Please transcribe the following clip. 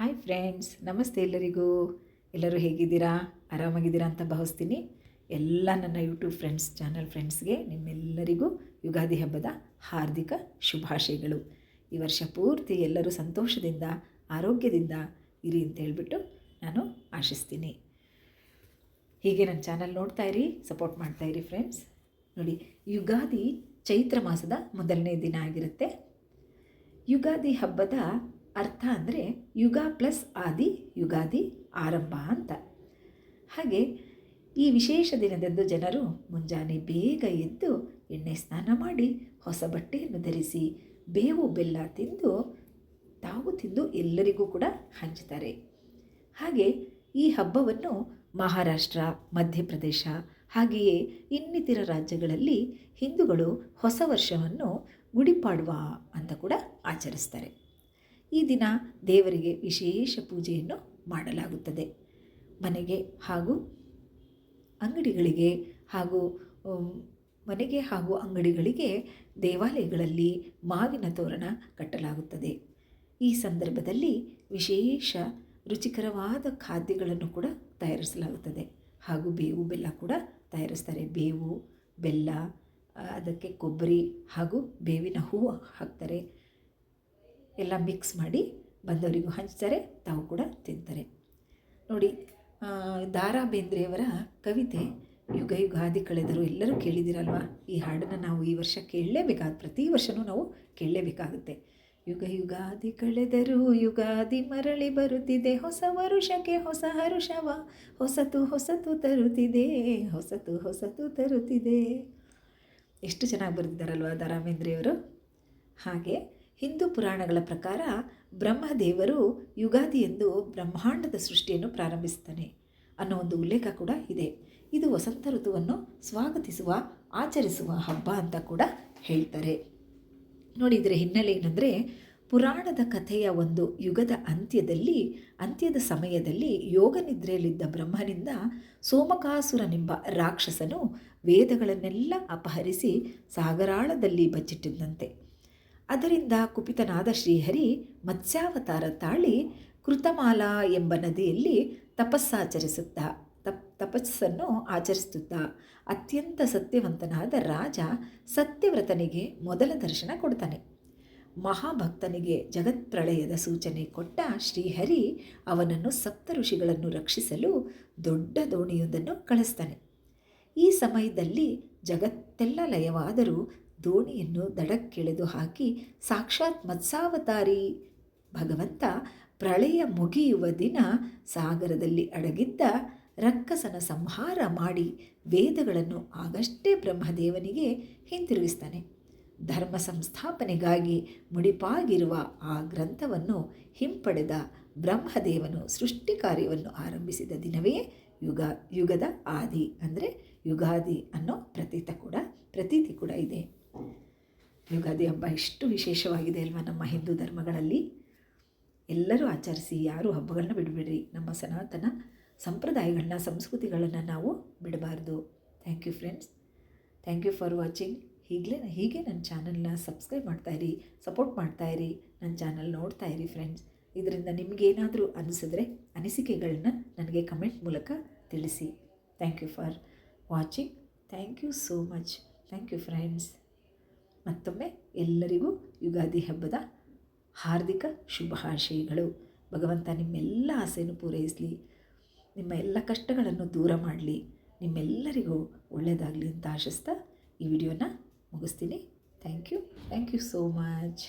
Hi friends, ನಮಸ್ತೆ ಎಲ್ಲರಿಗೂ. ಎಲ್ಲರೂ ಹೇಗಿದ್ದೀರಾ? ಆರಾಮಾಗಿದ್ದೀರಾ ಅಂತ ಭಾವಿಸ್ತೀನಿ. ಎಲ್ಲ ನನ್ನ ಯೂಟ್ಯೂಬ್ ಫ್ರೆಂಡ್ಸ್, ಚಾನಲ್ ಫ್ರೆಂಡ್ಸ್ಗೆ ನಿಮ್ಮೆಲ್ಲರಿಗೂ ಯುಗಾದಿ ಹಬ್ಬದ ಹಾರ್ದಿಕ ಶುಭಾಶಯಗಳು. ಈ ವರ್ಷ ಪೂರ್ತಿ ಎಲ್ಲರೂ ಸಂತೋಷದಿಂದ, ಆರೋಗ್ಯದಿಂದ ಇರಿ ಅಂತ ಹೇಳಿಬಿಟ್ಟು ನಾನು ಆಶಿಸ್ತೀನಿ. ಹೀಗೆ ನನ್ನ ಚಾನಲ್ ನೋಡ್ತಾ ಇರಿ, ಸಪೋರ್ಟ್ ಮಾಡ್ತಾ ಇರಿ ಫ್ರೆಂಡ್ಸ್. ನೋಡಿ, ಯುಗಾದಿ ಚೈತ್ರ ಮಾಸದ ಮೊದಲನೇ ದಿನ ಆಗಿರುತ್ತೆ. ಯುಗಾದಿ ಹಬ್ಬದ ಅರ್ಥ ಅಂದರೆ ಯುಗ ಪ್ಲಸ್ ಆದಿ, ಯುಗಾದಿ ಆರಂಭ ಅಂತ. ಹಾಗೆ ಈ ವಿಶೇಷ ದಿನದಂದು ಜನರು ಮುಂಜಾನೆ ಬೇಗ ಎದ್ದು ಎಣ್ಣೆ ಸ್ನಾನ ಮಾಡಿ ಹೊಸ ಬಟ್ಟೆಯನ್ನು ಧರಿಸಿ ಬೇವು ಬೆಲ್ಲ ತಿಂದು, ತಾವು ತಿಂದು ಎಲ್ಲರಿಗೂ ಕೂಡ ಹಂಚುತ್ತಾರೆ. ಹಾಗೆ ಈ ಹಬ್ಬವನ್ನು ಮಹಾರಾಷ್ಟ್ರ, ಮಧ್ಯಪ್ರದೇಶ ಹಾಗೆಯೇ ಇನ್ನಿತರ ರಾಜ್ಯಗಳಲ್ಲಿ ಹಿಂದೂಗಳು ಹೊಸ ವರ್ಷವನ್ನು ಗುಡಿಪಾಡುವ ಅಂತ ಕೂಡ ಆಚರಿಸ್ತಾರೆ. ಈ ದಿನ ದೇವರಿಗೆ ವಿಶೇಷ ಪೂಜೆಯನ್ನು ಮಾಡಲಾಗುತ್ತದೆ. ಮನೆಗೆ ಹಾಗೂ ಅಂಗಡಿಗಳಿಗೆ ಹಾಗೂ ಮನೆಗೆ ಹಾಗೂ ಅಂಗಡಿಗಳಿಗೆ ದೇವಾಲಯಗಳಲ್ಲಿ ಮಾವಿನ ತೋರಣ ಕಟ್ಟಲಾಗುತ್ತದೆ. ಈ ಸಂದರ್ಭದಲ್ಲಿ ವಿಶೇಷ ರುಚಿಕರವಾದ ಖಾದ್ಯಗಳನ್ನು ಕೂಡ ತಯಾರಿಸಲಾಗುತ್ತದೆ. ಹಾಗೂ ಬೇವು ಬೆಲ್ಲ ಕೂಡ ತಯಾರಿಸ್ತಾರೆ. ಬೇವು, ಬೆಲ್ಲ, ಅದಕ್ಕೆ ಕೊಬ್ಬರಿ ಹಾಗೂ ಬೇವಿನ ಹೂವು ಹಾಕ್ತಾರೆ. ಎಲ್ಲ ಮಿಕ್ಸ್ ಮಾಡಿ ಬಂದವರಿಗೂ ಹಂಚ್ತಾರೆ, ತಾವು ಕೂಡ ತಿಂತಾರೆ. ನೋಡಿ ದಾರಾ ಬೇಂದ್ರೆಯವರ ಕವಿತೆ ಯುಗ ಯುಗಾದಿ ಕಳೆದರು ಎಲ್ಲರೂ ಕೇಳಿದಿರಲ್ವಾ ಈ ಹಾಡನ್ನು ನಾವು ಈ ವರ್ಷ ಕೇಳಲೇಬೇಕಾದ, ಪ್ರತಿ ವರ್ಷವೂ ನಾವು ಕೇಳಲೇಬೇಕಾಗುತ್ತೆ. ಯುಗ ಯುಗಾದಿ ಕಳೆದರೂ ಯುಗಾದಿ ಮರಳಿ ಬರುತ್ತಿದೆ, ಹೊಸ ವರುಷಕ್ಕೆ ಹೊಸ ಹರುಷವ, ಹೊಸತು ಹೊಸತು ತರುತ್ತಿದೆ, ಹೊಸತು ಹೊಸತು ತರುತ್ತಿದೆ. ಎಷ್ಟು ಚೆನ್ನಾಗಿ ಬರೆದಿದ್ದಾರಲ್ವ ರಾಮೇಂದ್ರೆಯವರು ಹಾಗೆ ಹಿಂದೂ ಪುರಾಣಗಳ ಪ್ರಕಾರ ಬ್ರಹ್ಮದೇವರು ಯುಗಾದಿ ಎಂದು ಬ್ರಹ್ಮಾಂಡದ ಸೃಷ್ಟಿಯನ್ನು ಪ್ರಾರಂಭಿಸ್ತಾನೆ ಅನ್ನೋ ಒಂದು ಉಲ್ಲೇಖ ಕೂಡ ಇದೆ. ಇದು ವಸಂತ ಋತುವನ್ನು ಸ್ವಾಗತಿಸುವ, ಆಚರಿಸುವ ಹಬ್ಬ ಅಂತ ಕೂಡ ಹೇಳ್ತಾರೆ. ನೋಡಿ, ಇದರ ಹಿನ್ನೆಲೆ ಏನಂದರೆ ಪುರಾಣದ ಕಥೆಯ ಒಂದು ಯುಗದ ಅಂತ್ಯದಲ್ಲಿ, ಅಂತ್ಯದ ಸಮಯದಲ್ಲಿ ಯೋಗ ನಿದ್ರೆಯಲ್ಲಿದ್ದ ಬ್ರಹ್ಮನಿಂದ ಸೋಮಕಾಸುರನೆಂಬ ರಾಕ್ಷಸನು ವೇದಗಳನ್ನೆಲ್ಲ ಅಪಹರಿಸಿ ಸಾಗರಾಳದಲ್ಲಿ ಬಚ್ಚಿಟ್ಟಿದ್ದಂತೆ. ಅದರಿಂದ ಕುಪಿತನಾದ ಶ್ರೀಹರಿ ಮತ್ಸ್ಯಾವತಾರ ತಾಳಿ ಕೃತಮಾಲಾ ಎಂಬ ನದಿಯಲ್ಲಿ ತಪಸ್ಸಾಚರಿಸುತ್ತಾ ತಪ್, ತಪಸ್ಸನ್ನು ಆಚರಿಸುತ್ತಾ ಅತ್ಯಂತ ಸತ್ಯವಂತನಾದ ರಾಜ ಸತ್ಯವ್ರತನಿಗೆ ಮೊದಲ ದರ್ಶನ ಕೊಡ್ತಾನೆ. ಮಹಾಭಕ್ತನಿಗೆ ಜಗತ್ಪ್ರಳಯದ ಸೂಚನೆ ಕೊಟ್ಟ ಶ್ರೀಹರಿ ಅವನನ್ನು ಸಪ್ತ ಋಷಿಗಳನ್ನು ರಕ್ಷಿಸಲು ದೊಡ್ಡ ದೋಣಿಯೊಂದನ್ನು ಕಳಿಸ್ತಾನೆ. ಈ ಸಮಯದಲ್ಲಿ ಜಗತ್ತೆಲ್ಲ ಲಯವಾದರೂ ದೋಣಿಯನ್ನು ದಡಕ್ಕೆಳೆದು ಹಾಕಿ ಸಾಕ್ಷಾತ್ ಮತ್ಸಾವತಾರಿ ಭಗವಂತ ಪ್ರಳಯ ಮುಗಿಯುವ ದಿನ ಸಾಗರದಲ್ಲಿ ಅಡಗಿದ್ದ ರಕ್ಕಸನ ಸಂಹಾರ ಮಾಡಿ ವೇದಗಳನ್ನು ಆಗಷ್ಟೇ ಬ್ರಹ್ಮದೇವನಿಗೆ ಹಿಂತಿರುಗಿಸ್ತಾನೆ. ಧರ್ಮ ಸಂಸ್ಥಾಪನೆಗಾಗಿ ಮುಡಿಪಾಗಿರುವ ಆ ಗ್ರಂಥವನ್ನು ಹಿಂಪಡೆದ ಬ್ರಹ್ಮದೇವನು ಸೃಷ್ಟಿ ಕಾರ್ಯವನ್ನು ಆರಂಭಿಸಿದ ದಿನವೇ ಯುಗ, ಯುಗದ ಆದಿ, ಅಂದರೆ ಯುಗಾದಿ ಅನ್ನೋ ಪ್ರತೀತ ಕೂಡ, ಪ್ರತೀತಿ ಕೂಡ ಇದೆ. ಯುಗಾದಿ ಹಬ್ಬ ಎಷ್ಟು ವಿಶೇಷವಾಗಿದೆ ಅಲ್ವಾ ನಮ್ಮ ಹಿಂದೂ ಧರ್ಮಗಳಲ್ಲಿ? ಎಲ್ಲರೂ ಆಚರಿಸಿ, ಯಾರೂ ಹಬ್ಬಗಳನ್ನ ಬಿಡಬೇಡ್ರಿ. ನಮ್ಮ ಸನಾತನ ಸಂಪ್ರದಾಯಗಳನ್ನ, ಸಂಸ್ಕೃತಿಗಳನ್ನು ನಾವು ಬಿಡಬಾರ್ದು. Thank you friends thank you for watching ಈಗಲೇ ಹೀಗೆ ನನ್ನ ಚಾನಲ್ನ ಸಬ್ಸ್ಕ್ರೈಬ್ ಮಾಡ್ತಾ ಇರಿ ಸಪೋರ್ಟ್ ಮಾಡ್ತಾ ಇರಿ, ನನ್ನ ಚಾನಲ್ ನೋಡ್ತಾ ಇರಿ ಫ್ರೆಂಡ್ಸ್ ಇದರಿಂದ ನಿಮಗೇನಾದರೂ ಅನಿಸಿದ್ರೆ ಅನಿಸಿಕೆಗಳನ್ನ ನನಗೆ ಕಮೆಂಟ್ ಮೂಲಕ ತಿಳಿಸಿ. Thank you for watching thank you so much thank you friends ಮತ್ತೊಮ್ಮೆ ಎಲ್ಲರಿಗೂ ಯುಗಾದಿ ಹಬ್ಬದ ಹಾರ್ದಿಕ ಶುಭಾಶಯಗಳು. ಭಗವಂತ ನಿಮ್ಮೆಲ್ಲ ಆಸೆಯನ್ನು ಪೂರೈಸಲಿ, ನಿಮ್ಮ ಎಲ್ಲ ಕಷ್ಟಗಳನ್ನು ದೂರ ಮಾಡಲಿ, ನಿಮ್ಮೆಲ್ಲರಿಗೂ ಒಳ್ಳೆಯದಾಗಲಿ ಅಂತ ಆಶಿಸ್ತಾ ಈ ವಿಡಿಯೋನ ಮುಗಿಸ್ತೀನಿ. Thank you thank you so much